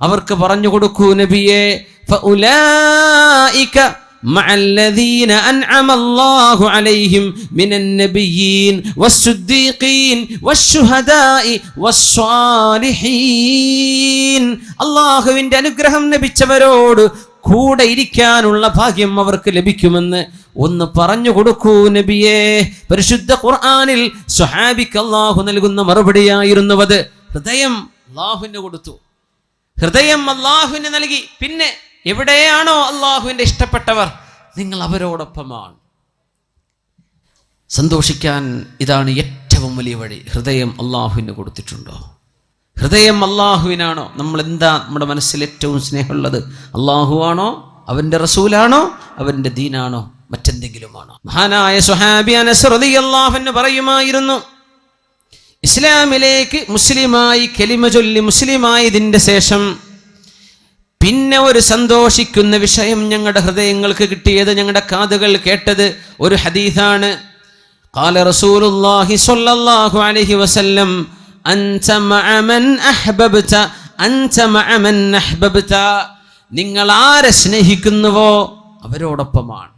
അവർക്ക് പറഞ്ഞു കൊടുക്കൂ നബിയെ فأولئك مع الذين أنعم الله عليهم من النبيين والصديقين والشهداء والصالحين അള്ളാഹുവിന്റെ അനുഗ്രഹം ലഭിച്ചവരോട് കൂടെ ഇരിക്കാനുള്ള ഭാഗ്യം അവർക്ക് ലഭിക്കുമെന്ന് ഒന്ന് പറഞ്ഞു കൊടുക്കൂ നബിയെ പരിശുദ്ധ ഖുർആനിൽ സ്വഹാബിക്ക് അള്ളാഹു നൽകുന്ന മറുപടിയായിരുന്നു അത് ഹൃദയം അള്ളാഹുവിന് കൊടുത്തു ഹൃദയം അള്ളാഹുവിന് നൽകി. പിന്നെ എവിടെയാണോ അള്ളാഹുവിന്റെ ഇഷ്ടപ്പെട്ടവർ? നിങ്ങൾ അവരോടൊപ്പമാണ്. സന്തോഷിക്കാൻ ഇതാണ് ഏറ്റവും വലിയ വഴി. ഹൃദയം അള്ളാഹുവിന് കൊടുത്തിട്ടുണ്ടോ? ഹൃദയം അള്ളാഹുവിനാണോ നമ്മൾ എന്താ നമ്മുടെ മനസ്സിൽ ഏറ്റവും സ്നേഹമുള്ളത്? അള്ളാഹുവാണോ അവന്റെ റസൂലാണോ? അവന്റെ ദീനാണോ? മറ്റെന്തെങ്കിലുമാണോ? മഹാനായ സുഹാബി അനസ് റളിയല്ലാഹു പറയുമായിരുന്നു ഇസ്ലാമിലേക്ക് മുസ്ലിമായി കെലിമ ചൊല്ലി മുസ്ലിമായതിൻ്റെ ശേഷം പിന്നെ ഒരു സന്തോഷിക്കുന്ന വിഷയം ഞങ്ങളുടെ ഹൃദയങ്ങൾക്ക് കിട്ടിയത് ഞങ്ങളുടെ കാതുകൾ കേട്ടത് ഒരു ഹദീസാണ് قال رسول الله صلى الله عليه وسلم أنت مع من أحببت أنت مع من أحببت നിങ്ങൾ ആരെ സ്നേഹിക്കുന്നുവോ അവരോടൊപ്പമാണ്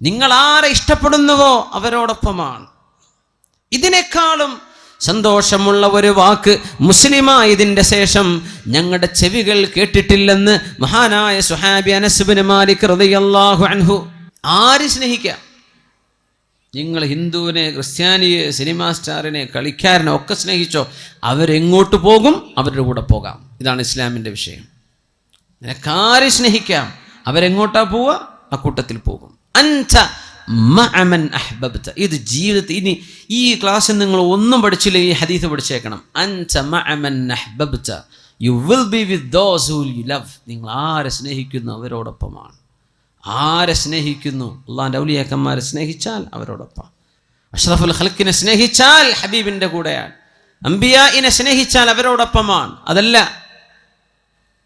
നിങ്ങൾ ആരെ ഇഷ്ടപ്പെടുന്നുവോ അവരോടൊപ്പമാണ് ഇതിനേക്കാളും സന്തോഷമുള്ള ഒരു വാക്ക് മുസ്ലിമായതിന്റെ ശേഷം ഞങ്ങളുടെ ചെവികൾ കേട്ടിട്ടില്ലെന്ന് മഹാനായ സുഹാബി അനസുബിന് മാലിക് റളിയല്ലാഹു അൻഹു ആര് സ്നേഹിക്കാം? നിങ്ങൾ ഹിന്ദുവിനെ ക്രിസ്ത്യാനിയെ സിനിമാ സ്റ്റാറിനെ കളിക്കാരനെ ഒക്കെ സ്നേഹിച്ചോ അവരെങ്ങോട്ട് പോകും? അവരുടെ കൂടെ പോകാം. ഇതാണ് ഇസ്ലാമിന്റെ വിഷയം. നിനക്കാര് സ്നേഹിക്കാം? അവരെങ്ങോട്ടാ പോവുക? ആ കൂട്ടത്തിൽ പോകും. അൻത മഅമൻ അഹ്ബബ്ത. ഇത് ജീവിതത്തിൽ ഇനി ഈ ക്ലാസ്സിൽ നിങ്ങൾ ഒന്നും പഠിച്ചില്ല ഈ ഹദീസ് പഠിച്ചേക്കണം. അൻത മഅമൻ അഹ്ബബ്ത. You will be with those who you love നിങ്ങൾ ആരെ സ്നേഹിക്കുന്നു അവരോടൊപ്പമാണ് ആരെ സ്നേഹിക്കുന്നു? അള്ളാന്റെ ഔലിയാക്കന്മാരെ സ്നേഹിച്ചാൽ അവരോടൊപ്പം. അഷ്റഫുൽ ഖൽക്കിനെ സ്നേഹിച്ചാൽ ഹബീബിന്റെ കൂടെയാണ്. അംബിയായിനെ സ്നേഹിച്ചാൽ അവരോടൊപ്പമാണ്. അതല്ല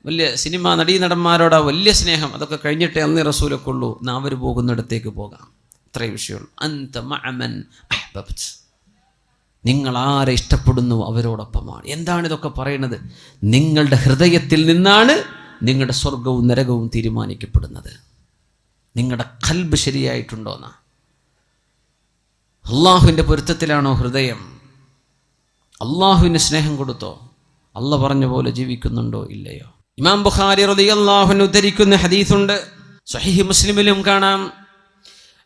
വലിയ സിനിമ നടീനടന്മാരോടാ വലിയ സ്നേഹം. അതൊക്കെ കഴിഞ്ഞിട്ടേ അന്നേ റസൂലൊക്കെ ഉള്ളൂ. അവർ പോകുന്നിടത്തേക്ക് പോകാം. അത്രയും വിഷയമുള്ളൂ. അന്ത മഅമൻ അഹ്ബബ്ത്. നിങ്ങൾ ആരെ ഇഷ്ടപ്പെടുന്നു അവരോടൊപ്പമാണ്. എന്താണ് ഇതൊക്കെ പറയുന്നത്? നിങ്ങളുടെ ഹൃദയത്തിൽ നിന്നാണ് നിങ്ങളുടെ സ്വർഗവും നരകവും തീരുമാനിക്കപ്പെടുന്നത്. നിങ്ങളുടെ കൽബ് ശരിയായിട്ടുണ്ടോന്നാ? അള്ളാഹുവിന്റെ പൊരുത്തത്തിലാണോ ഹൃദയം? അള്ളാഹുവിന് സ്നേഹം കൊടുത്തോ? അല്ല പറഞ്ഞ പോലെ ജീവിക്കുന്നുണ്ടോ ഇല്ലയോ? ഇമാം ബുഖാരി റളിയല്ലാഹുവിന് ഉദ്ധരിക്കുന്ന ഹദീസുണ്ട്. സഹിഹി മുസ്ലിമിലും കാണാം.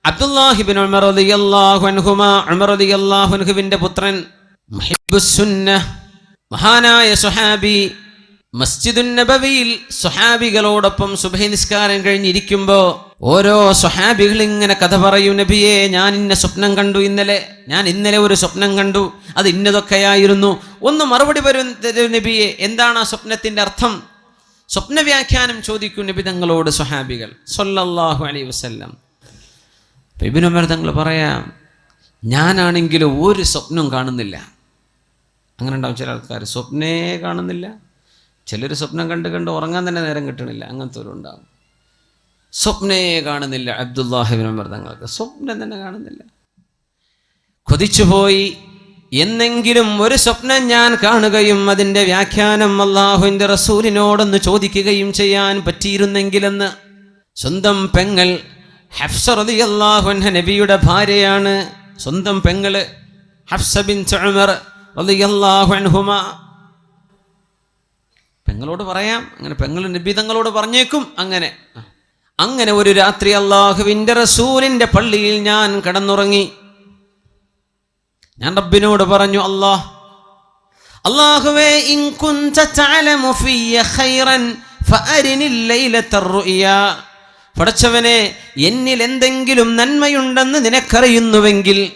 അബ്ദുല്ലാഹിബിൻ ഉമർ റളിയല്ലാഹു അൻഹുമ ഉമർ റളിയല്ലാഹു അൻഹുവിന്റെ പുത്രൻ മുഹിബ്ബുസ് മഹാനായ സുഹാബി മസ്ജിദുൻ നബവിയിൽ സുഹാബികളോടൊപ്പം സുബഹി നിസ്കാരം കഴിഞ്ഞിരിക്കുമ്പോൾ ഓരോ സുഹാബികൾ ഇങ്ങനെ കഥ പറയും നബിയെ ഞാൻ ഇന്ന സ്വപ്നം കണ്ടു ഇന്നലെ ഞാൻ ഇന്നലെ ഒരു സ്വപ്നം കണ്ടു അത് ഇന്നതൊക്കെയായിരുന്നു. ഒന്ന് മറുപടി വരും നബിയെ എന്താണ് ആ സ്വപ്നത്തിന്റെ അർത്ഥം? സ്വപ്ന വ്യാഖ്യാനം ചോദിക്കും നബി തങ്ങളോട് സുഹാബികൾ സൊല്ലാഹു അലൈഹി വസല്ലം. അപ്പൊ ഇബ്നു ഉമർ തങ്ങൾ പറയാം ഞാനാണെങ്കിലും ഒരു സ്വപ്നം കാണുന്നില്ല. അങ്ങനെ ഉണ്ടാവും ചില ആൾക്കാർ സ്വപ്നേ കാണുന്നില്ല. ചിലർ സ്വപ്നം കണ്ട് കണ്ട് ഉറങ്ങാൻ തന്നെ നേരം കിട്ടണില്ല. അങ്ങനത്തെ ഒരു ഉണ്ടാവും. സ്വപ്നേ കാണുന്നില്ല അബ്ദുല്ലാഹിബിൻ ഉമർ തങ്ങൾക്ക്. സ്വപ്നം തന്നെ കാണുന്നില്ല. കൊതിച്ചുപോയി എന്നെങ്കിലും ഒരു സ്വപ്നം ഞാൻ കാണുകയും അതിന്റെ വ്യാഖ്യാനം അള്ളാഹുവിന്റെ റസൂലിനോടൊന്ന് ചോദിക്കുകയും ചെയ്യാൻ പറ്റിയിരുന്നെങ്കിലെന്ന് സ്വന്തം പെങ്ങൾ ഹഫ്സ റളിയല്ലാഹു നബിയുടെ ഭാര്യയാണ്. സ്വന്തം പെങ്ങൾ ഹഫ്സ ബിൻ ഉമർ റളിയല്ലാഹു അൻഹുമ. പെങ്ങളോട് പറയാം അങ്ങനെ പെങ്ങൾ നബി തങ്ങളോട് പറഞ്ഞേക്കും അങ്ങനെ. അങ്ങനെ ഒരു രാത്രി അള്ളാഹുവിന്റെ റസൂലിന്റെ പള്ളിയിൽ ഞാൻ കടന്നുറങ്ങി. ഞാൻ റബ്ബിനോട് പറഞ്ഞു അള്ളാഹ് അള്ളാഹുവേ ഇൻ പടച്ചവനെ എന്നിൽ എന്തെങ്കിലും നന്മയുണ്ടെന്ന് നിനക്കറിയുന്നുവെങ്കിൽ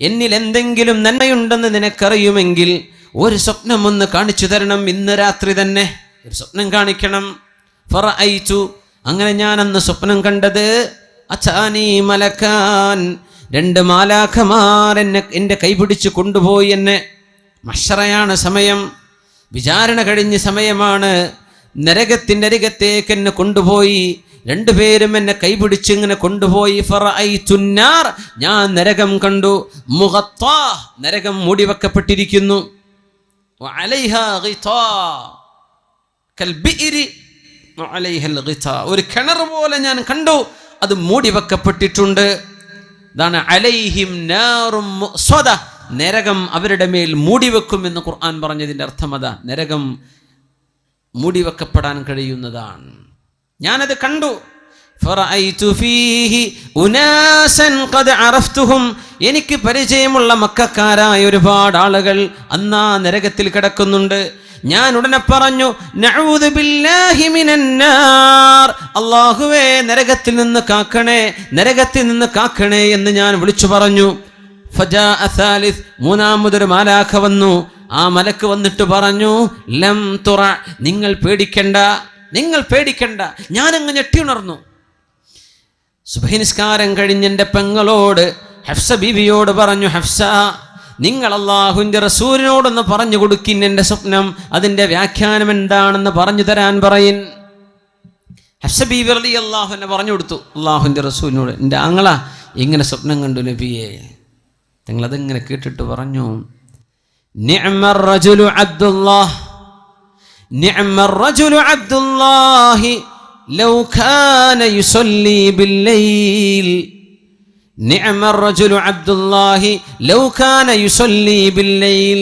എന്നിൽ എന്തെങ്കിലും നന്മയുണ്ടെന്ന് നിനക്കറിയുമെങ്കിൽ ഒരു സ്വപ്നം ഒന്ന് കാണിച്ചു തരണം ഇന്ന് രാത്രി തന്നെ. ഒരു സ്വപ്നം കാണിക്കണം. ഫറ അയച്ചു അങ്ങനെ ഞാൻ അന്ന് സ്വപ്നം കണ്ടത് അച്ചാനീ മലക്കാൻ രണ്ട് മാലാഖമാർ എന്നെ എന്റെ കൈപിടിച്ച് കൊണ്ടുപോയി എന്നെ. മഷറയാണ് സമയം. വിചാരണ കഴിഞ്ഞ സമയമാണ്. നരകത്തിന്റെ അരികത്തേക്ക് എന്നെ കൊണ്ടുപോയി. രണ്ടുപേരും എന്നെ കൈപിടിച്ച് ഇങ്ങനെ കൊണ്ടുപോയി ഞാൻ നരകം കണ്ടു. മുഖത്താ. നരകം മൂടിവെക്കപ്പെട്ടിരിക്കുന്നു. ഒരു കിണർ പോലെ ഞാൻ കണ്ടു. അത് മൂടിവെക്കപ്പെട്ടിട്ടുണ്ട്. ഇതാണ് അലൈഹിം നാറും. നരകം അവരുടെ മേൽ മൂടിവെക്കും എന്ന് ഖുർആൻ പറഞ്ഞതിന്റെ അർത്ഥം അതാ. നരകം മൂടിവെക്കപ്പെടാൻ കഴിയുന്നതാണ്. ഞാനത് കണ്ടു. എനിക്ക് പരിചയമുള്ള മക്കാരായ ഒരുപാട് ആളുകൾ അന്നാ നരകത്തിൽ കിടക്കുന്നുണ്ട്. ഞാൻ ഉടനെ പറഞ്ഞു അള്ളാഹുവേ നരകത്തിൽ നിന്ന് കാക്കണേ നരകത്തിൽ നിന്ന് കാക്കണേ എന്ന് ഞാൻ വിളിച്ചു പറഞ്ഞു. മൂന്നാമതൊരു മാലാഖ വന്നു. ആ മലക്ക് വന്നിട്ട് പറഞ്ഞു ലം തുറ നിങ്ങൾ പേടിക്കണ്ട. നിങ്ങൾ പേടിക്കണ്ട ഞാനങ്ങ് ഞെട്ടിയുണർന്നു. സുഭനിസ്കാരം നിസ്കാരം കഴിഞ്ഞ് എന്റെ പെങ്ങളോട് ഹെഫ്സ ബീവിയോട് പറഞ്ഞു ഹെഫ്സ നിങ്ങൾ അള്ളാഹുവിന്റെ റസൂലിനോടൊന്ന് പറഞ്ഞു കൊടുക്കിൻ എന്റെ സ്വപ്നം അതിന്റെ വ്യാഖ്യാനം എന്താണെന്ന് പറഞ്ഞു തരാൻ പറയിൻ. ഹെഫ്സ ബീവി അലി അള്ളാഹുവിനെ പറഞ്ഞു കൊടുത്തു അള്ളാഹുവിന്റെ റസൂലിനോട് എന്റെ ആങ്ങള ഇങ്ങനെ സ്വപ്നം കണ്ടു നബിയെ. നിങ്ങളതിങ്ങനെ കേട്ടിട്ട് പറഞ്ഞു നിഅമർ അബ്ദുല്ലാഹ്. നിഅമർ الله അബ്ദുല്ലാഹി ലൗ കാന بالليل نعم الرجل عبد അബ്ദുല്ലാഹി ലൗ കാന يصلي بالليل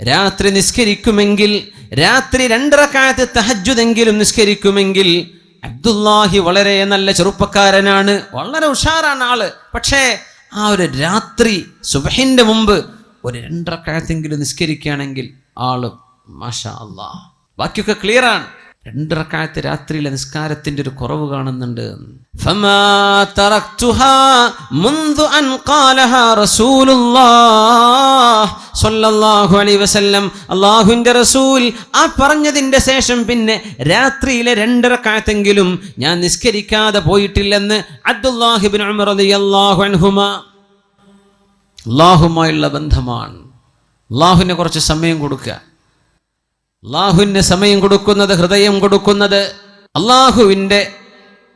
രാത്രി നിസ്കരിക്കുമെങ്കിൽ രാത്രി രണ്ടരക്കാലത്ത് തഹജ്ജുദെങ്കിലും നിസ്കരിക്കുമെങ്കിൽ അബ്ദുല്ലാഹി വളരെ നല്ല ചെറുപ്പക്കാരനാണ്. വളരെ ഉഷാറാണ് ആൾ. പക്ഷേ ആ ഒരു രാത്രി സുബഹിന്റെ മുമ്പ് ഒരു രണ്ടരക്കാലത്തെങ്കിലും നിസ്കരിക്കുകയാണെങ്കിൽ ആൾ മാഷാ ബാക്കിയൊക്കെ ക്ലിയർ ആണ്. രണ്ടിറക്കാലത്തെ രാത്രിയിലെ നിസ്കാരത്തിന്റെ ഒരു കുറവ് കാണുന്നുണ്ട്. അള്ളാഹുവിന്റെ റസൂൽ ആ പറഞ്ഞതിന്റെ ശേഷം പിന്നെ രാത്രിയിലെ രണ്ടിറക്കാലത്തെങ്കിലും ഞാൻ നിസ്കരിക്കാതെ പോയിട്ടില്ലെന്ന് അബ്ദുല്ലാഹിബിൻ ഉമർ അള്ളാഹുമായുള്ള ബന്ധമാണ്. അള്ളാഹുവിനെ കുറച്ച് സമയം കൊടുക്കുക. അള്ളാഹുവിന് സമയം കൊടുക്കുന്നത് ഹൃദയം കൊടുക്കുന്നത് അള്ളാഹുവിൻ്റെ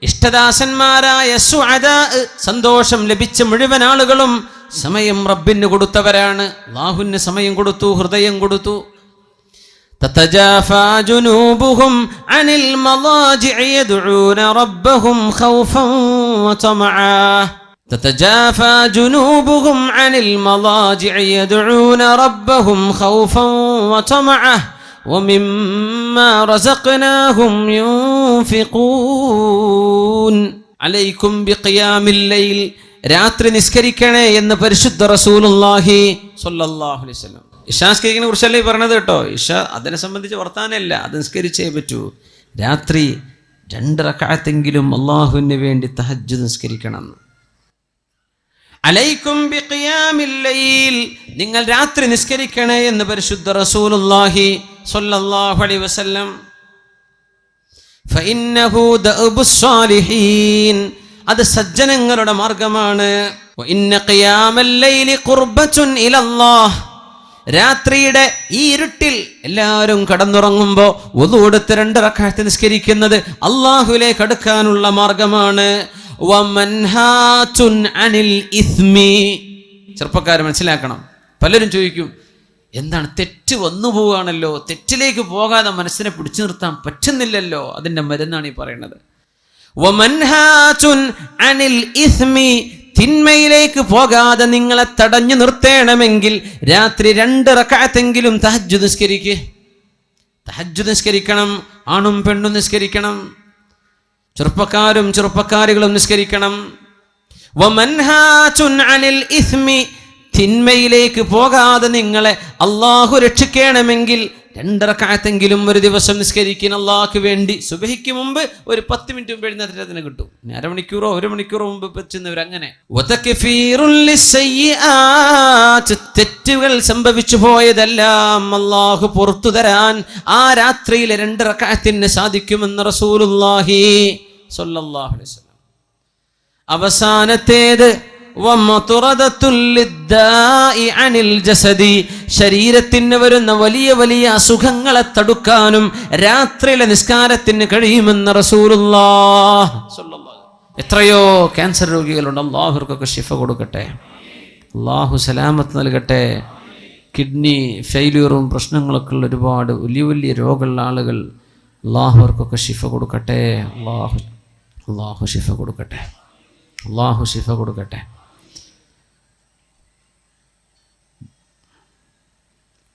ഇഷ്ടദാസന്മാരായ സുഅദാ സന്തോഷം ലഭിച്ച മുഴുവൻ ആളുകളും സമയം റബ്ബിന് കൊടുത്തവരാണ് അള്ളാഹുവിന് സമയം കൊടുത്തു ഹൃദയം കൊടുത്തു تتجافى جنوبهم عن المضاجع يدعون ربهم خوفا وطمعا تتجافى جنوبهم عن المضاجع يدعون ربهم خوفا وطمعا അലൈക്കും الليل. രാത്രി നിസ്കരിക്കണേ എന്ന് പരിശുദ്ധ റസൂലുല്ലാഹി സല്ലല്ലാഹു അലൈഹി വസല്ലം. ഇഷാസ്കരിക്കിനെ കുറിച്ചല്ലേ പറഞ്ഞത് കേട്ടോ? ഇഷ അതിനെ സംബന്ധിച്ച് വർത്താനല്ല അത് നിസ്കരിച്ചേ പറ്റൂ. രാത്രി രണ്ടറക്കാലത്തെങ്കിലും അള്ളാഹുവിന് വേണ്ടി തഹജ് നിസ്കരിക്കണം. അലൈക്കും നിങ്ങൾ രാത്രി നിസ്കരിക്കണേ എന്ന് പരിശുദ്ധ റസൂലുല്ലാഹി സ്വല്ലല്ലാഹു അലൈഹി വസല്ലം ഫഇന്നഹു അത് സജ്ജനങ്ങളുടെ മാർഗമാണ്. രാത്രിയുടെ ഈ ഇരുട്ടിൽ എല്ലാവരും കടന്നുറങ്ങുമ്പോൾ ഒതുകൊടുത്ത് രണ്ട് റക്കാഴ്ച നിസ്കരിക്കുന്നത് അള്ളാഹുലേക്ക് അടുക്കാനുള്ള മാർഗമാണ്. അനിൽ ഇസ്മി. ചെറുപ്പക്കാർ മനസ്സിലാക്കണം. പലരും ചോദിക്കും എന്താണ്? തെറ്റ് വന്നു പോവുകയാണല്ലോ. തെറ്റിലേക്ക് പോകാതെ മനസ്സിനെ പിടിച്ചു നിർത്താൻ പറ്റുന്നില്ലല്ലോ. അതിന്റെ മരുന്നാണ് ഈ പറയുന്നത്. അനിൽ ഇസ്മി തിന്മയിലേക്ക് പോകാതെ നിങ്ങളെ തടഞ്ഞു നിർത്തേണമെങ്കിൽ രാത്രി രണ്ട് റക്കാത്തെങ്കിലും തഹജ്ജു നിസ്കരിക്കുക തഹജ്ജു നിസ്കരിക്കണം ആണും പെണ്ണും നിസ്കരിക്കണം ചെറുപ്പക്കാരും ചെറുപ്പക്കാരികളും നിസ്കരിക്കണം. അനിൽ ഇസ്മി തിന്മയിലേക്ക് പോകാതെ നിങ്ങളെ അള്ളാഹു രക്ഷിക്കണമെങ്കിൽ രണ്ടരക്കാലത്തെങ്കിലും ഒരു ദിവസം നിസ്കരിക്കുന്ന അള്ളാഹ്ക്ക് വേണ്ടി സുബഹിക്ക് മുമ്പ് ഒരു പത്ത് മിനിറ്റ് മുമ്പ് എഴുന്നേറ്റത്തിന് കിട്ടും. അരമണിക്കൂറോ ഒരു മണിക്കൂറോ മുമ്പ് വെച്ചുന്നവർ അങ്ങനെ. തെറ്റുകൾ സംഭവിച്ചു പോയതെല്ലാം അള്ളാഹു പുറത്തു തരാൻ ആ രാത്രിയിലെ രണ്ടരക്കാലത്തിന് സാധിക്കുമെന്ന് റസൂലുല്ലാഹി അവസാനത്തേത് ശരീരത്തിന് വരുന്ന വലിയ വലിയ അസുഖങ്ങളെ തടുക്കാനും രാത്രിയിലെ നിസ്കാരത്തിന് കഴിയുമെന്ന് എത്രയോ ക്യാൻസർ രോഗികളുണ്ട്. അള്ളാഹുർക്കൊക്കെ ഷിഫ കൊടുക്കട്ടെ. അള്ളാഹു സലാമത്ത് നൽകട്ടെ. കിഡ്നി ഫെയിലിയറും പ്രശ്നങ്ങളൊക്കെ ഉള്ള ഒരുപാട് വലിയ വലിയ രോഗമുള്ള ആളുകൾ അള്ളാഹുവർക്കൊക്കെ ഷിഫ കൊടുക്കട്ടെ. അള്ളാഹു അള്ളാഹു ഷിഫ കൊടുക്കട്ടെ. അള്ളാഹു ഷിഫ കൊടുക്കട്ടെ.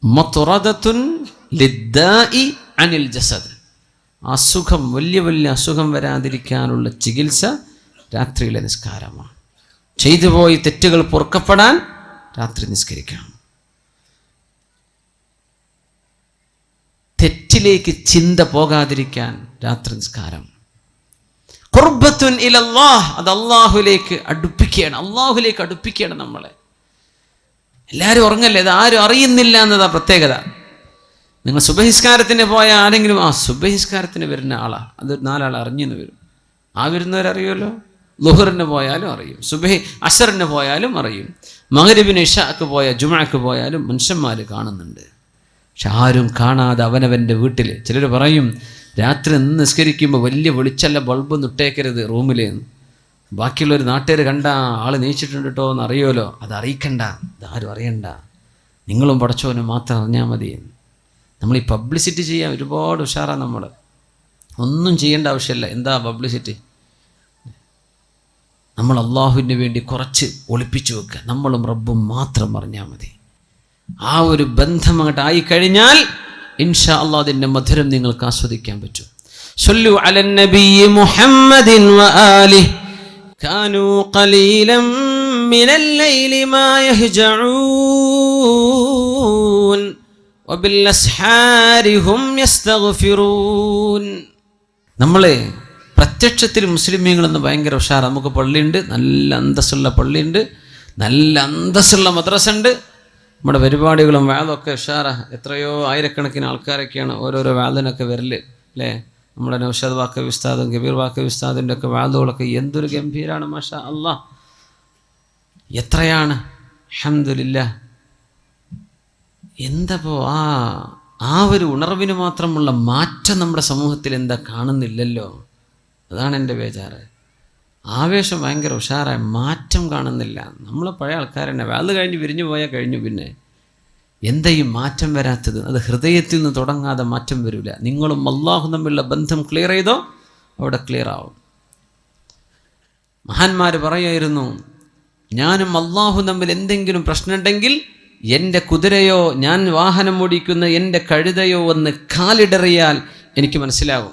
മത്തുറദത്തുൻ ലിദ്ദാഇ അനിൽ ജസദ്. അസുഖം വലിയ വലിയ അസുഖം വരാതിരിക്കാനുള്ള ചികിത്സ രാത്രിയിലെ നിസ്കാരമാണ്. ചെയ്തു പോയി തെറ്റുകൾ പൊറുക്കപ്പെടാൻ രാത്രി നിസ്കരിക്കണം. തെറ്റിലേക്ക് ചിന്ത പോകാതിരിക്കാൻ രാത്രി നിസ്കാരം. കുർബത്തുൻ ഇലല്ലാഹ് അത് അള്ളാഹുലേക്ക് അടുപ്പിക്കുകയാണ്. അള്ളാഹുലേക്ക് അടുപ്പിക്കുകയാണ് നമ്മളെ. എല്ലാവരും ഉറങ്ങല്ലേ? ഇത് ആരും അറിയുന്നില്ല എന്നതാ പ്രത്യേകത. നിങ്ങൾ സുബഹിസ്കാരത്തിന് പോയ ആരെങ്കിലും ആ സുബഹിസ്കാരത്തിന് വരുന്ന ആളാ. അത് നാലാൾ അറിഞ്ഞെന്ന് വരും. ആ വരുന്നവരറിയുമല്ലോ ലുഹറിന് പോയാലും അറിയും. സുബഹി അസറിന് പോയാലും അറിയും. മഹരബിന് ഇഷാക്ക് പോയ ജുമാക്ക് പോയാലും മനുഷ്യന്മാർ കാണുന്നുണ്ട്. പക്ഷെ ആരും കാണാതെ അവനവന്റെ വീട്ടിൽ ചിലർ പറയും രാത്രി നിസ്കരിക്കുമ്പോൾ വലിയ വെളിച്ചല്ല ബൾബ് നിട്ടേക്കരുത് റൂമിൽ ബാക്കിയുള്ളൊരു നാട്ടുകാർ കണ്ട ആൾ നീച്ചിട്ടുണ്ട് കേട്ടോ എന്ന് അറിയുമല്ലോ അത് അറിയിക്കണ്ട. ഇതാരും അറിയണ്ട. നിങ്ങളും പടച്ചോനും മാത്രം അറിഞ്ഞാൽ മതി. നമ്മൾ ഈ പബ്ലിസിറ്റി ചെയ്യാൻ ഒരുപാട് ഉഷാറാണ് നമ്മൾ ഒന്നും ചെയ്യേണ്ട ആവശ്യമില്ല എന്താ പബ്ലിസിറ്റി? നമ്മൾ അള്ളാഹുവിന് വേണ്ടി കുറച്ച് ഒളിപ്പിച്ചു വെക്കുക. നമ്മളും റബ്ബും മാത്രം അറിഞ്ഞാൽ മതി. ആ ഒരു ബന്ധം അങ്ങോട്ട് ആയിക്കഴിഞ്ഞാൽ ഇൻഷാ അള്ളാഹ് മധുരം നിങ്ങൾക്ക് ആസ്വദിക്കാൻ പറ്റും. സല്ലു അലൻ നബി മുഹമ്മദിൻ كانوا قليلا من الليل ما يهجعون وبالأسحار هم يستغفرون നമ്മളെ പ്രത്യക്ഷത്തിൽ മുസ്ലിമീങ്ങളെന്ന് ഭയങ്കര ഉഷാർ നമുക്ക് പള്ളിയുണ്ട് നല്ല അന്തസ്സുള്ള പള്ളിയുണ്ട് നല്ല അന്തസ്സുള്ള മദ്രസ ഉണ്ട് നമ്മുടെ പരിപാടികളും വാദമൊക്കെ ഉഷാറ എത്രയോ ആയിരക്കണക്കിന് ആൾക്കാരൊക്കെയാണ് ഓരോരോ വാദിനൊക്കെ വരല് അല്ലേ നമ്മുടെ നൗഷാദ് വാക്ക വിസ്താദും ഗബീർ വാക്ക വിസ്താദിന്റെ ഒക്കെ വാദങ്ങളൊക്കെ എന്തൊരു ഗംഭീരാണ് മാഷ അള്ളാ എത്രയാണ് അഹമ്മദില്ല എന്തപ്പോ ആ ആ ഒരു ഉണർവിന് മാത്രമുള്ള മാറ്റം നമ്മുടെ സമൂഹത്തിൽ എന്താ കാണുന്നില്ലല്ലോ? അതാണ് എന്റെ ബേജാറ്. ആവേശം ഭയങ്കര ഉഷാറായി മാറ്റം കാണുന്നില്ല. നമ്മൾ പഴയ ആൾക്കാരെന്നെ അത് കഴിഞ്ഞ് വിരിഞ്ഞു പോയാൽ കഴിഞ്ഞു പിന്നെ. എന്താ ഈ മാറ്റം വരാത്തത്? അത് ഹൃദയത്തിൽ നിന്ന് തുടങ്ങാതെ മാറ്റം വരില്ല നിങ്ങളും അള്ളാഹു തമ്മിലുള്ള ബന്ധം ക്ലിയർ ചെയ്തോ? അവിടെ ക്ലിയർ ആവും. മഹാന്മാർ പറയായിരുന്നു ഞാനും അള്ളാഹു തമ്മിൽ എന്തെങ്കിലും പ്രശ്നമുണ്ടെങ്കിൽ എന്റെ കുതിരയോ ഞാൻ വാഹനം ഓടിക്കുന്ന എന്റെ കഴുതയോ ഒന്ന് കാലിടറിയാൽ എനിക്ക് മനസ്സിലാകും.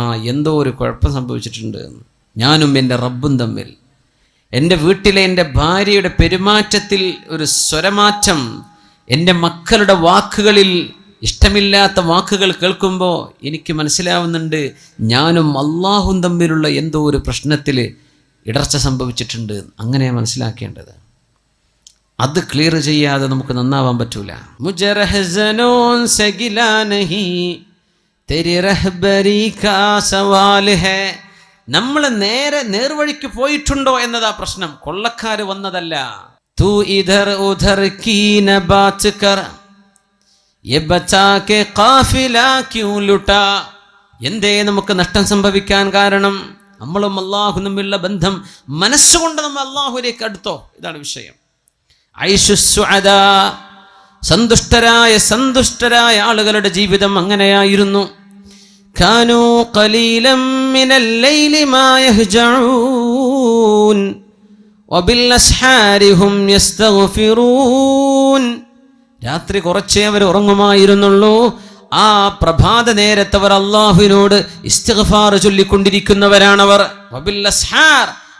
ആ എന്തോ ഒരു കുഴപ്പം സംഭവിച്ചിട്ടുണ്ട്. എന്ന് ഞാനും എന്റെ റബ്ബും തമ്മിൽ. എന്റെ വീട്ടിലെ എന്റെ ഭാര്യയുടെ പെരുമാറ്റത്തിൽ ഒരു സ്വരമാറ്റം എന്റെ മക്കളുടെ വാക്കുകളിൽ ഇഷ്ടമില്ലാത്ത വാക്കുകൾ കേൾക്കുമ്പോൾ എനിക്ക് മനസ്സിലാവുന്നുണ്ട് ഞാനും അള്ളാഹും തമ്മിലുള്ള എന്തോ ഒരു പ്രശ്നത്തിൽ ഇടർച്ച സംഭവിച്ചിട്ടുണ്ട് അങ്ങനെ മനസ്സിലാക്കേണ്ടത്. അത് ക്ലിയർ ചെയ്യാതെ നമുക്ക് നന്നാവാൻ പറ്റൂല. നമ്മൾ നേരെ നേർവഴിക്ക് പോയിട്ടുണ്ടോ എന്നതാ പ്രശ്നം. കൊള്ളക്കാർ വന്നതല്ല. തൂ इधर उधर की न बात कर। ये बचा के काफिला ക്യൂ ലുട്ടാ എന്തേ നമുക്ക് നഷ്ടം സംഭവിക്കാൻ കാരണം? നമ്മളും അള്ളാഹു തമ്മിലുള്ള ബന്ധം മനസ്സുകൊണ്ട് നമ്മൾ അള്ളാഹുലേക്ക് അടുത്തോ? ഇതാണ് വിഷയം. സന്തുഷ്ടരായ സന്തുഷ്ടരായ ആളുകളുടെ ജീവിതം അങ്ങനെയായിരുന്നു. കാനൂ കലീലം രാത്രി കുറച്ചേ അവർ ഉറങ്ങുമായിരുന്നുള്ളൂ. ആ പ്രഭാത നേരത്തവർ അള്ളാഹുവിനോട് ഇസ്തിഗ്ഫാർ ചൊല്ലിക്കൊണ്ടിരിക്കുന്നവരാണവർ.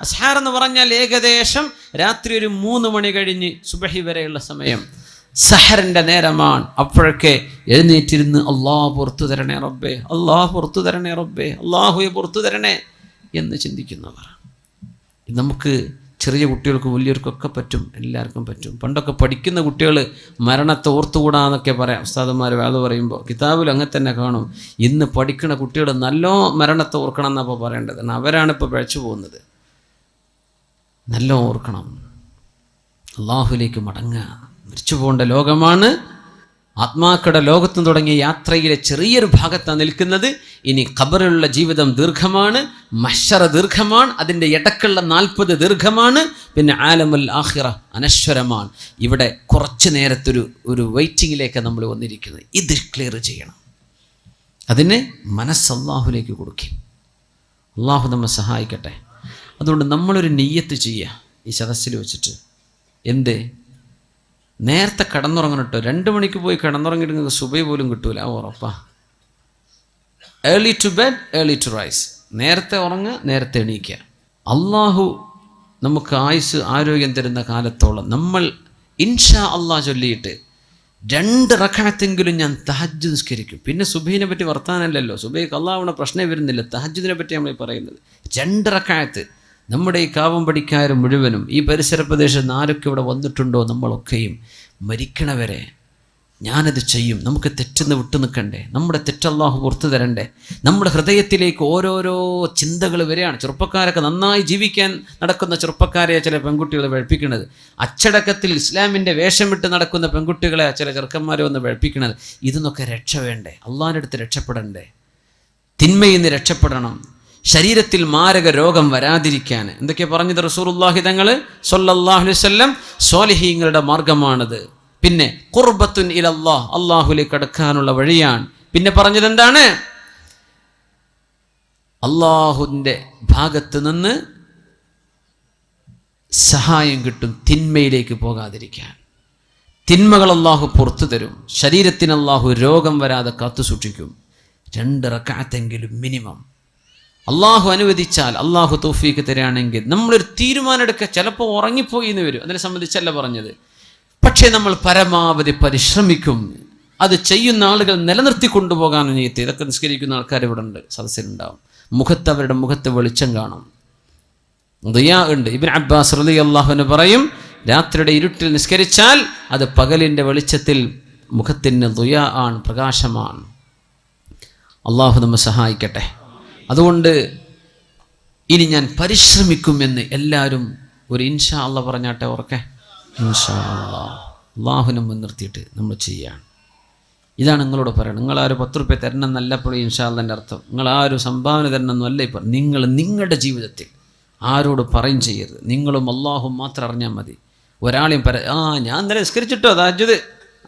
അസ്ഹാർ എന്ന് പറഞ്ഞാൽ ഏകദേശം രാത്രി ഒരു മൂന്ന് മണി കഴിഞ്ഞ് സുബഹി വരെയുള്ള സമയം. സഹറിന്റെ നേരമാണ്. അപ്പോഴൊക്കെ എഴുന്നേറ്റിരുന്ന് അള്ളാഹ് പുറത്തു തരണേ റബ്ബേ അള്ളാഹ് പുറത്തു തരണേ റബ്ബേ അള്ളാഹുയെ പുറത്തു തരണേ എന്ന് ചിന്തിക്കുന്നവർ. നമുക്ക് ചെറിയ കുട്ടികൾക്ക് വലിയവർക്കൊക്കെ പറ്റും എല്ലാവർക്കും പറ്റും. പണ്ടൊക്കെ പഠിക്കുന്ന കുട്ടികൾ മരണത്തെ ഓർത്തുകൂടാന്നൊക്കെ പറയാം. ഉസ്താദന്മാർ വേദ പറയുമ്പോൾ കിതാബിൽ അങ്ങനെ തന്നെ കാണും. ഇന്ന് പഠിക്കുന്ന കുട്ടികൾ നല്ല മരണത്തെ ഓർക്കണം എന്നപ്പോൾ പറയേണ്ടത്. അവരാണ് ഇപ്പോൾ പിഴച്ചു പോകുന്നത്. നല്ല ഓർക്കണം. അള്ളാഹുലേക്ക് മടങ്ങുക. മരിച്ചു പോകേണ്ട ലോകമാണ് ആത്മാക്കളുടെ ലോകത്തും തുടങ്ങിയ യാത്രയിലെ ചെറിയൊരു ഭാഗത്താണ് നിൽക്കുന്നത്. ഇനി ഖബറിലുള്ള ജീവിതം ദീർഘമാണ് മഷറ ദീർഘമാണ് അതിന്റെ ഇടക്കുള്ള നാൽപ്പത് ദീർഘമാണ് പിന്നെ ആലമുൽ ആഹിറ അനശ്വരമാണ്. ഇവിടെ കുറച്ച് നേരത്തൊരു ഒരു വെയിറ്റിങ്ങിലേക്ക് നമ്മൾ വന്നിരിക്കുന്നത് ഇത് ക്ലിയർ ചെയ്യണം. അതിന് മനസ്സ് അള്ളാഹുലേക്ക് കൊടുക്കും. അള്ളാഹു നമ്മെ സഹായിക്കട്ടെ. അതുകൊണ്ട് നമ്മളൊരു നെയ്യത്ത് ചെയ്യുക. ഈ സദസ്സിൽ വെച്ചിട്ട്. എന്ത്? നേരത്തെ കിടന്നുറങ്ങണം കേട്ടോ രണ്ട് മണിക്ക് പോയി കിടന്നുറങ്ങിയിട്ട് നിങ്ങൾക്ക് സുബൈ പോലും കിട്ടൂല. ഉറപ്പാ. Early to bed early to rise നേരത്തെ ഉറങ്ങുക നേരത്തെ എണീക്കുക. അള്ളാഹു നമുക്ക് ആയുസ് ആരോഗ്യം തരുന്ന കാലത്തോളം നമ്മൾ ഇൻഷാ അള്ളാഹ് ചൊല്ലിയിട്ട് രണ്ട് റക്കണത്തെങ്കിലും ഞാൻ തഹജ് നിസ്കരിക്കും. പിന്നെ സുബൈനെ പറ്റി വർത്താനല്ലല്ലോ. സുബൈക്ക് അള്ളാഹുവിടെ പ്രശ്നമേ വരുന്നില്ല. തഹജ്ജുദിനെ പറ്റി നമ്മൾ പറയുന്നത്. രണ്ട് റക്കായത്ത് നമ്മുടെ ഈ കാവം പഠിക്കാർ മുഴുവനും ഈ പരിസര പ്രദേശത്ത് ആരൊക്കെ ഇവിടെ വന്നിട്ടുണ്ടോ നമ്മളൊക്കെയും മരിക്കണവരെ ഞാനത് ചെയ്യും. നമുക്ക് തെറ്റെന്ന് വിട്ടു നിൽക്കണ്ടേ? നമ്മുടെ തെറ്റല്ലാഹു പുറത്തു തരണ്ടേ? നമ്മുടെ ഹൃദയത്തിലേക്ക് ഓരോരോ ചിന്തകൾ വരികയാണ്. ചെറുപ്പക്കാരൊക്കെ നന്നായി ജീവിക്കാൻ നടക്കുന്ന ചെറുപ്പക്കാരെ ചില പെൺകുട്ടികളെ വഴപ്പിക്കുന്നത് അച്ചടക്കത്തിൽ ഇസ്ലാമിന്റെ വേഷമിട്ട് നടക്കുന്ന പെൺകുട്ടികളെ ചില ചെറുക്കന്മാരെ വന്ന് വഴപ്പിക്കുന്നത് ഇതൊന്നൊക്കെ രക്ഷ വേണ്ടേ? അള്ളാഹിന്റെ അടുത്ത് രക്ഷപ്പെടണ്ടേ? തിന്മയിൽ നിന്ന് രക്ഷപ്പെടണം. ശരീരത്തിൽ മാരക രോഗം വരാതിരിക്കാൻ. എന്തൊക്കെയാ പറഞ്ഞത് റസൂറുല്ലാഹി തങ്ങൾ സൊല്ലാഹുലിസ്വല്ലം സോലഹീങ്ങളുടെ മാർഗമാണത്. പിന്നെ കുർബത്തുൻ ഇലല്ലാഹ് അള്ളാഹുലേക്ക് അടുക്കാനുള്ള വഴിയാണ്. പിന്നെ പറഞ്ഞത് എന്താണ്? അള്ളാഹുവിന്റെ ഭാഗത്ത് നിന്ന് സഹായം കിട്ടും തിന്മയിലേക്ക് പോകാതിരിക്കാൻ. തിന്മകൾ അള്ളാഹു പുറത്തു തരും ശരീരത്തിന് അള്ളാഹു രോഗം വരാതെ കാത്തു സൂക്ഷിക്കും രണ്ട് റക്കാത്തെങ്കിലും മിനിമം. അള്ളാഹു അനുവദിച്ചാൽ അള്ളാഹു തോഫീക്ക് തരികയാണെങ്കിൽ നമ്മളൊരു തീരുമാനമെടുക്കുക ചിലപ്പോൾ ഉറങ്ങിപ്പോയി എന്ന് വരും. അതിനെ സംബന്ധിച്ചല്ല പറഞ്ഞത്. പക്ഷേ നമ്മൾ പരമാവധി പരിശ്രമിക്കും. അത് ചെയ്യുന്ന ആളുകൾ നിലനിർത്തി കൊണ്ടുപോകാൻ നീയത്ത്. ഇതൊക്കെ നിസ്കരിക്കുന്ന ആൾക്കാർ ഇവിടെ ഉണ്ട് സദസ്സിലുണ്ടാവും. മുഖത്ത് അവരുടെ മുഖത്ത് വെളിച്ചം കാണും. ദുയാ ഉണ്ട്. ഇബിൻ അബ്ബാസ് റലി അള്ളാഹുവിന് പറയും രാത്രിയുടെ ഇരുട്ടിൽ നിസ്കരിച്ചാൽ അത് പകലിന്റെ വെളിച്ചത്തിൽ മുഖത്തിന് ദുയാ ആണ് പ്രകാശമാണ്. അള്ളാഹു നമ്മെ സഹായിക്കട്ടെ. അതുകൊണ്ട് ഇനി ഞാൻ പരിശ്രമിക്കും എന്ന് എല്ലാവരും ഒരു ഇൻഷാ അള്ള പറഞ്ഞാട്ടെ ഓർക്കെ ഇൻഷാ അള്ളാ അള്ളാഹുനെ മുൻനിർത്തിയിട്ട് നമ്മൾ ചെയ്യാണ്. ഇതാണ് നിങ്ങളോട് പറയുന്നത് നിങ്ങൾ ഒരു പത്ത് റുപ്യ തരണം എന്നല്ല ഇപ്പോൾ ഇൻഷാ അള്ളന്റെ അർത്ഥം. നിങ്ങൾ ആരും സംഭാവന തരണം എന്നല്ല ഇപ്പം നിങ്ങൾ നിങ്ങളുടെ ജീവിതത്തിൽ ആരോട് പറയും ചെയ്യരുത്. നിങ്ങളും അള്ളാഹും മാത്രം അറിഞ്ഞാൽ മതി. ഒരാളെയും പറ ആ ഞാൻ ഇന്നലെ നിസ്കരിച്ചിട്ടോ താജുദ്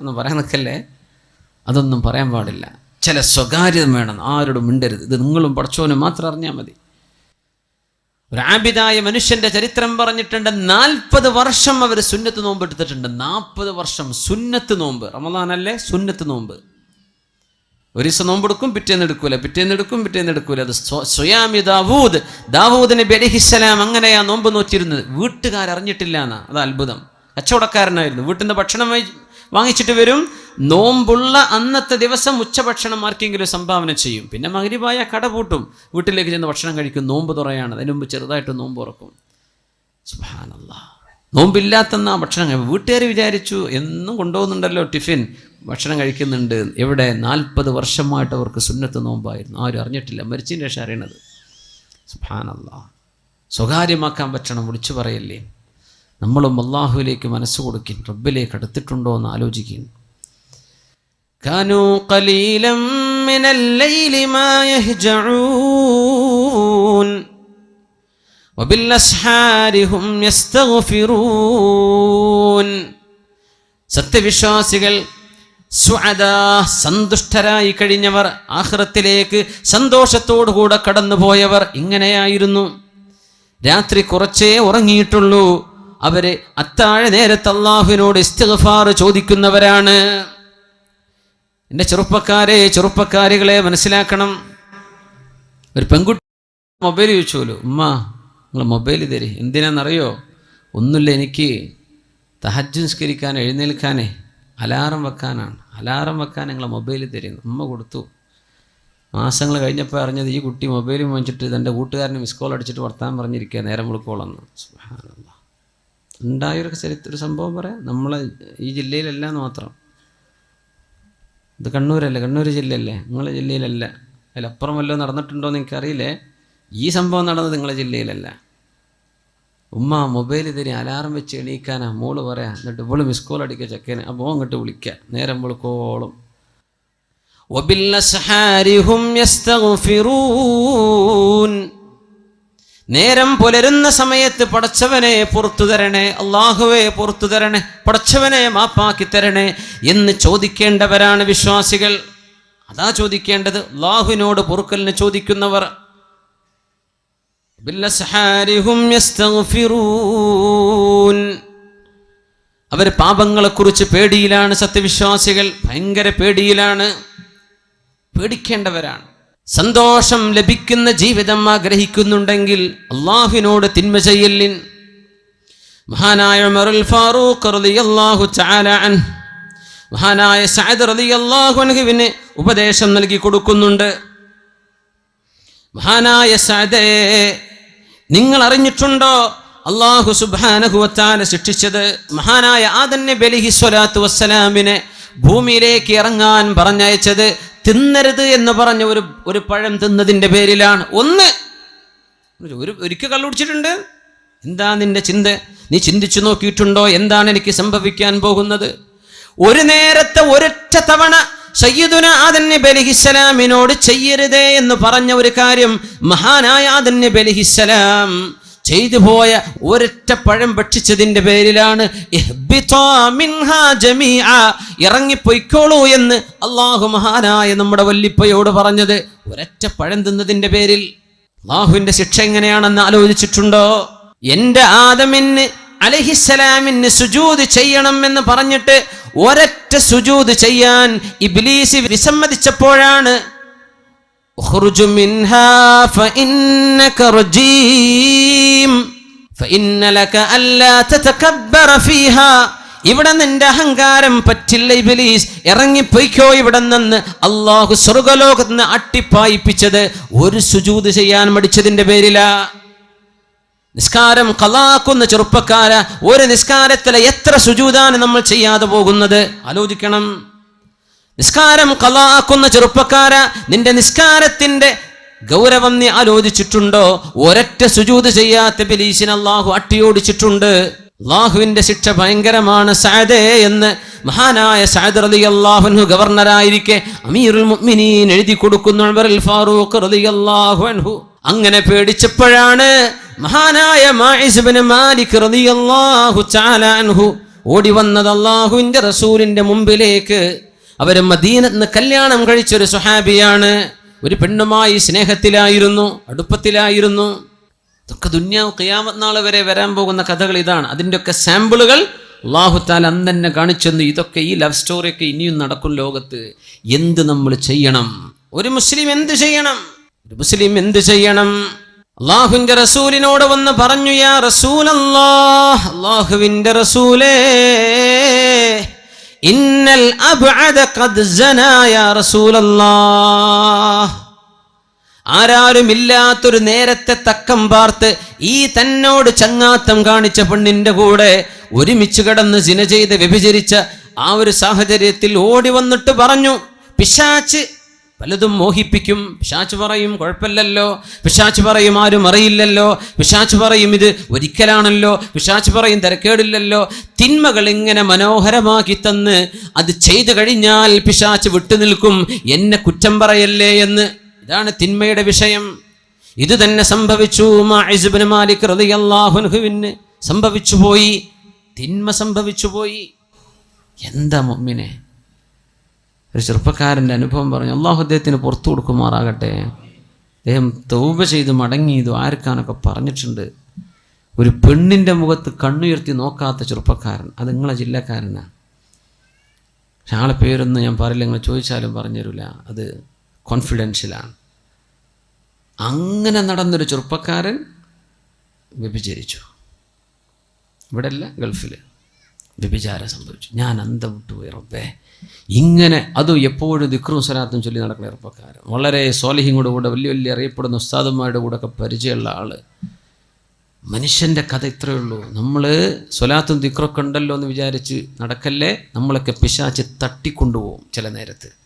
എന്ന് പറയാൻ നിൽക്കല്ലേ? അതൊന്നും പറയാൻ പാടില്ല. ചില സ്വകാര്യത വേണം ആരോടും മിണ്ടരുത്. ഇത് നിങ്ങളും പഠിച്ചോനും മാത്രം അറിഞ്ഞാൽ മതി. ഒരു ആബിദായ മനുഷ്യന്റെ ചരിത്രം പറഞ്ഞിട്ടുണ്ട് നാൽപ്പത് വർഷം അവർ സുന്നത്ത് നോമ്പ് എടുത്തിട്ടുണ്ട്. നാൽപ്പത് വർഷം സുന്നത്ത് നോമ്പ്. റമദാനല്ലേ? സുന്നത്ത് നോമ്പ്. ഒരു ദിവസം നോമ്പെടുക്കും പിറ്റേന്ന് എടുക്കൂല. പിറ്റേന്ന് എടുക്കും പിറ്റേന്ന് എടുക്കൂല. അത് സ്വയാമി ദാവൂദ്. ദാവൂദ് നബി അലിഹിസ്സലാം അങ്ങനെയാ നോമ്പ് നോറ്റിരുന്നത്. വീട്ടുകാരറിഞ്ഞിട്ടില്ല എന്നാ. അത് അത്ഭുതം. കച്ചവടക്കാരനായിരുന്നു. വീട്ടിൽ നിന്ന് ഭക്ഷണം വാങ്ങിച്ചിട്ട് വരും. നോമ്പുള്ള അന്നത്തെ ദിവസം ഉച്ചഭക്ഷണം ആർക്കെങ്കിലും സംഭാവന ചെയ്യും. പിന്നെ മകരിവായ കട പൂട്ടും. വീട്ടിലേക്ക് ചെന്ന് ഭക്ഷണം കഴിക്കും. നോമ്പ് തുറയാണ്. അതിന് മുമ്പ് ചെറുതായിട്ട് നോമ്പ് തുറക്കും. സുഹാനല്ല നോമ്പില്ലാത്തെന്നാ ഭക്ഷണം വീട്ടുകാർ വിചാരിച്ചു എന്നും കൊണ്ടുപോകുന്നുണ്ടല്ലോ ടിഫിൻ. ഭക്ഷണം കഴിക്കുന്നുണ്ട്. എവിടെ? നാൽപ്പത് വർഷമായിട്ട് അവർക്ക് സുന്നത്ത് നോമ്പായിരുന്നു. ആരും അറിഞ്ഞിട്ടില്ല. മരിച്ചതിന് ശേഷം അറിയണത്. സുഹാനല്ല സ്വകാര്യമാക്കാൻ പറ്റണം. വിളിച്ചു പറയല്ലേ. നമ്മളും അള്ളാഹുവിലേക്ക് മനസ്സ് കൊടുക്കും. റബ്ബിലേക്ക് അടുത്തിട്ടുണ്ടോ എന്ന് ആലോചിക്കും. كانوا قليلا من الليل ما يهجعون وبالأسحار هم يستغفرون സത്യവിശ്വാസികൾ സുഅദാ സന്തുഷ്ടരായി കഴിഞ്ഞവർ ആഹ്റത്തിലേക്ക് സന്തോഷത്തോടുകൂടെ കടന്നുപോയവർ ഇങ്ങനെയായിരുന്നു രാത്രി കുറച്ചേ ഉറങ്ങിയിട്ടുള്ളൂ അവര് അത്താഴ നേരത്ത് അള്ളാഹുവിനോട് ഇസ്തിഗ്ഫാർ ചോദിക്കുന്നവരാണ് എന്റെ ചെറുപ്പക്കാരെ ചെറുപ്പക്കാരികളെ മനസ്സിലാക്കണം. ഒരു പെൺകുട്ടി മൊബൈൽ ചോദിച്ചോലു ഉമ്മ നിങ്ങൾ മൊബൈൽ തരി. എന്തിനാണെന്നറിയോ ഒന്നുമില്ല എനിക്ക് തഹജ്ജുസ്കരിക്കാൻ എഴുന്നേൽക്കാനേ അലാറം വെക്കാനാണ്. അലാറം വെക്കാൻ നിങ്ങൾ മൊബൈൽ തരുന്നു ഉമ്മ കൊടുത്തു. മാസങ്ങൾ കഴിഞ്ഞപ്പോൾ അറിഞ്ഞത് ഈ കുട്ടി മൊബൈൽ വാങ്ങിച്ചിട്ട് തന്റെ കൂട്ടുകാരന് മിസ് കോൾ അടിച്ചിട്ട് വർത്താൻ പറഞ്ഞിരിക്കുക നേരം വിളിക്കോളെന്ന് ഉണ്ടായൊരു ചരിത്ര സംഭവം പറയാം. നമ്മളെ ഈ ജില്ലയിലല്ല മാത്രം. ഇത് കണ്ണൂരല്ലേ കണ്ണൂർ ജില്ലയല്ലേ നിങ്ങളെ ജില്ലയിലല്ല അതിലപ്പുറം വല്ലതും നടന്നിട്ടുണ്ടോ എന്ന് എനിക്കറിയില്ലേ ഈ സംഭവം നടന്നത് നിങ്ങളെ ജില്ലയിലല്ല ഉമ്മ മൊബൈൽ തരി അലാറം വെച്ച് എണീക്കാനാ മോള് പറയാം എന്നിട്ട് ഇവള് മിസ് കോൾ അടിക്കുക ചെക്കന് അപ്പോൾ അങ്ങോട്ട് വിളിക്കുക നേരം വിളിക്കോളും وبالأسحار هم يستغفرون നേരം പുലരുന്ന സമയത്ത് പടച്ചവനെ പുറത്തു തരണേ അള്ളാഹുവെ പുറത്തു തരണേ പടച്ചവനെ മാപ്പാക്കി തരണേ എന്ന് ചോദിക്കേണ്ടവരാണ് വിശ്വാസികൾ. അതാ ചോദിക്കേണ്ടത് അള്ളാഹുവിനോട് പൊറുക്കലിന് ചോദിക്കുന്നവർ. അവർ പാപങ്ങളെക്കുറിച്ച് പേടിയിലാണ് സത്യവിശ്വാസികൾ ഭയങ്കര പേടിയിലാണ്. പേടിക്കേണ്ടവരാണ്. സന്തോഷം ലഭിക്കുന്ന ജീവിതം ആഗ്രഹിക്കുന്നുണ്ടെങ്കിൽ അള്ളാഹുവിനോട് തിന്മ ചെയ്യല്ലിൻ മഹാനായ ഉമറുൽ ഫാറൂഖ് റളിയല്ലാഹു തആല അൻ മഹാനായ സഅദ് റളിയല്ലാഹു അൻഹുവിന് ഉപദേശം നൽകി കൊടുക്കുന്നുണ്ട്. മഹാനായ സഅദേ നിങ്ങൾ അറിഞ്ഞിട്ടുണ്ടോ അള്ളാഹു സുബാനഹുവത്താല ശിക്ഷിച്ചത് മഹാനായ ആദൻ നബി അലൈഹി സ്വലാത്തു വസ്സലാമിനെ ഭൂമിയിലേക്ക് ഇറങ്ങാൻ പറഞ്ഞയച്ചത് തിന്നരുത് എന്ന് പറഞ്ഞ ഒരു ഒരു പഴം തിന്നതിന്റെ പേരിലാണ്. ഒന്ന് ഒരു ഒരിക്കൽ കള്ളുടിച്ചിട്ടുണ്ട് എന്താ നിന്റെ ചിന്ത? നീ ചിന്തിച്ചു നോക്കിയിട്ടുണ്ടോ? എന്താണ് എനിക്ക് സംഭവിക്കാൻ പോകുന്നത്? ഒരു നേരത്തെ ഒരൊറ്റ തവണ സയ്യിദുന ആദൻ നബി അലൈഹിസ്സലാമിനോട് ചെയ്യരുതേ എന്ന് പറഞ്ഞ ഒരു കാര്യം മഹാനായ ആദൻ നബി അലൈഹിസ്സലാം ചെയ്തു പോയ ഒരൊറ്റ പഴം ഭക്ഷിച്ചതിന്റെ പേരിലാണ് ഇറങ്ങിപ്പോയിക്കോളൂ എന്ന് അള്ളാഹു മഹാനായ നമ്മുടെ വല്ലിപ്പയോട് പറഞ്ഞത്. ഒരൊറ്റ പഴം തിന്നതിന്റെ പേരിൽ അള്ളാഹുവിന്റെ ശിക്ഷ എങ്ങനെയാണെന്ന് ആലോചിച്ചിട്ടുണ്ടോ? എന്റെ ആദമിന് അലഹിസലാമിന് സുജൂത് ചെയ്യണം എന്ന് പറഞ്ഞിട്ട് ഒരൊറ്റ സുജൂത് ചെയ്യാൻ ഇബ്ലീസ് വിസമ്മതിച്ചപ്പോഴാണ് اخرج منها فإنك رجيم فإن لك ألا تتكبر فيها ഇവിടെ നിന്റെ അഹങ്കാരം പറ്റില്ല ഇബിലീസ് ഇറങ്ങിപ്പോയിക്കോ ഇവിടെ നിന്ന് അള്ളാഹു സ്വർഗലോകത്ത് നിന്ന് അട്ടിപ്പായിപ്പിച്ചത് ഒരു സുജൂത് ചെയ്യാൻ മടിച്ചതിന്റെ പേരിലാ നിസ്കാരം കലാക്കുന്ന ചെറുപ്പക്കാര ഒരു നിസ്കാരത്തിലെ എത്ര സുജൂതാണ് നമ്മൾ ചെയ്യാതെ പോകുന്നത് ആലോചിക്കണം നിസ്കാരം കലാക്കുന്ന ചെറുപ്പക്കാര നിന്റെ നിസ്കാരത്തിന്റെ ഗൗരവം നീ ആലോചിച്ചിട്ടുണ്ടോ? ഒരൊറ്റ സുജൂത് ചെയ്യാത്ത ബലീസിന് അള്ളാഹു അട്ടിയോടിച്ചിട്ടുണ്ട്. അള്ളാഹുവിന്റെ ശിക്ഷ ഭയങ്കരമാണ് സാദേ എന്ന് മഹാനായ സാദ് റലി അള്ളാഹുനു ഗവർണറായിരിക്കെ അമീറുൽ മുഅ്മിനീൻ എഴുതി കൊടുക്കുന്നു ഫാറൂഖ് റളിയല്ലാഹു അൻഹു. അങ്ങനെ പേടിച്ചപ്പോഴാണ് മഹാനായ മാഇസ് ഇബ്നു മാലിക് ഓടി വന്നത് അള്ളാഹുവിന്റെ റസൂലിന്റെ മുമ്പിലേക്ക്. അവർ മദീനത്ത് കല്യാണം കഴിച്ചൊരു സുഹാബിയാണ് ഒരു പെണ്ണുമായി സ്നേഹത്തിലായിരുന്നു അടുപ്പത്തിലായിരുന്നു. ഇതൊക്കെ ദുന്യാവ് ഖിയാമത്ത് നാൾ വരെ വരാൻ പോകുന്ന കഥകൾ ഇതാണ്. അതിന്റെയൊക്കെ സാമ്പിളുകൾ അള്ളാഹുത്താൽ അന്ന് തന്നെ കാണിച്ചെന്ന് ഇതൊക്കെ ഈ ലവ് സ്റ്റോറിയൊക്കെ ഇനിയും നടക്കും ലോകത്ത്. എന്ത് നമ്മൾ ചെയ്യണം? ഒരു മുസ്ലിം എന്ത് ചെയ്യണം? ഒരു മുസ്ലിം എന്ത് ചെയ്യണം? അള്ളാഹുവിന്റെ റസൂലിനോട് വന്ന് പറഞ്ഞു യാ റസൂലല്ലാഹ് അള്ളാഹുവിന്റെ റസൂലേ ഇന്നൽ റസൂലല്ലാഹ്. ആരാരുമില്ലാത്തൊരു നേരത്തെ തക്കം പാർത്ത് ഈ തന്നോട് ചങ്ങാത്തം കാണിച്ച പെണ്ണിന്റെ കൂടെ ഒരുമിച്ച് കിടന്ന് സിന ചെയ്ത് വ്യഭിചരിച്ച ആ ഒരു സാഹചര്യത്തിൽ ഓടി വന്നിട്ട് പറഞ്ഞു പിശാച്ച് പലതും മോഹിപ്പിക്കും. പിശാച്ച് പറയും കുഴപ്പമില്ലല്ലോ. പിശാച്ച് പറയും ആരും അറിയില്ലല്ലോ. പിശാച്ച് പറയും ഇത് ഒരിക്കലാണല്ലോ. പിശാച്ച് പറയും തിരക്കേടില്ലല്ലോ. തിന്മകൾ ഇങ്ങനെ മനോഹരമാക്കി തന്ന് അത് ചെയ്തു കഴിഞ്ഞാൽ പിശാച്ച് വിട്ടുനിൽക്കും എന്നെ കുറ്റം പറയല്ലേ എന്ന്. ഇതാണ് തിന്മയുടെ വിഷയം. ഇത് തന്നെ സംഭവിച്ചു മാഹിസുബിന് മാലിക് റളിയല്ലാഹു അൻഹുവിന് സംഭവിച്ചു പോയി. തിന്മ സംഭവിച്ചു പോയി. എന്താ മുമ്മിനെ ഒരു ചെറുപ്പക്കാരന്റെ അനുഭവം പറഞ്ഞു അള്ളാഹു അദ്ദേഹത്തിന് പുറത്തു കൊടുക്കുമാറാകട്ടെ. അദ്ദേഹം തൗബ ചെയ്ത് മടങ്ങി ഇത് ആർക്കാനൊക്കെ പറഞ്ഞിട്ടുണ്ട്. ഒരു പെണ്ണിന്റെ മുഖത്ത് കണ്ണുയർത്തി നോക്കാത്ത ചെറുപ്പക്കാരൻ അത് നിങ്ങളെ ജില്ലക്കാരനാണ് പക്ഷെ ആളെ പേരൊന്നും ഞാൻ പറയില്ല നിങ്ങൾ ചോദിച്ചാലും പറഞ്ഞുതരില്ല. അത് കോൺഫിഡൻഷ്യലാണ് അങ്ങനെ നടന്നൊരു ചെറുപ്പക്കാരൻ വ്യഭിചരിച്ചു. ഇവിടെ അല്ല ഗൾഫിൽ വ്യഭിചാരം സംഭവിച്ചു. ഞാൻ അന്തം വിട്ടുപോയി റബ്ബേ. ഇങ്ങനെ അതും എപ്പോഴും ദിക്രും സ്വലാത്തും ചൊല്ലി നടക്കുന്ന ചെറുപ്പക്കാരൻ. വളരെ സോലിഹിങ്ങോട് കൂടെ വലിയ വലിയ അറിയപ്പെടുന്ന ഉസ്താദന്മാരുടെ കൂടെ ഒക്കെ പരിചയമുള്ള ആൾ. മനുഷ്യന്റെ കഥ ഇത്രയേ ഉള്ളൂ. നമ്മൾ സ്വലാത്തും ദിക്രൊക്കെ ഉണ്ടല്ലോ എന്ന് വിചാരിച്ച് നടക്കല്ലേ? നമ്മളൊക്കെ പിശാച്ച് തട്ടിക്കൊണ്ടുപോകും ചില നേരത്ത്.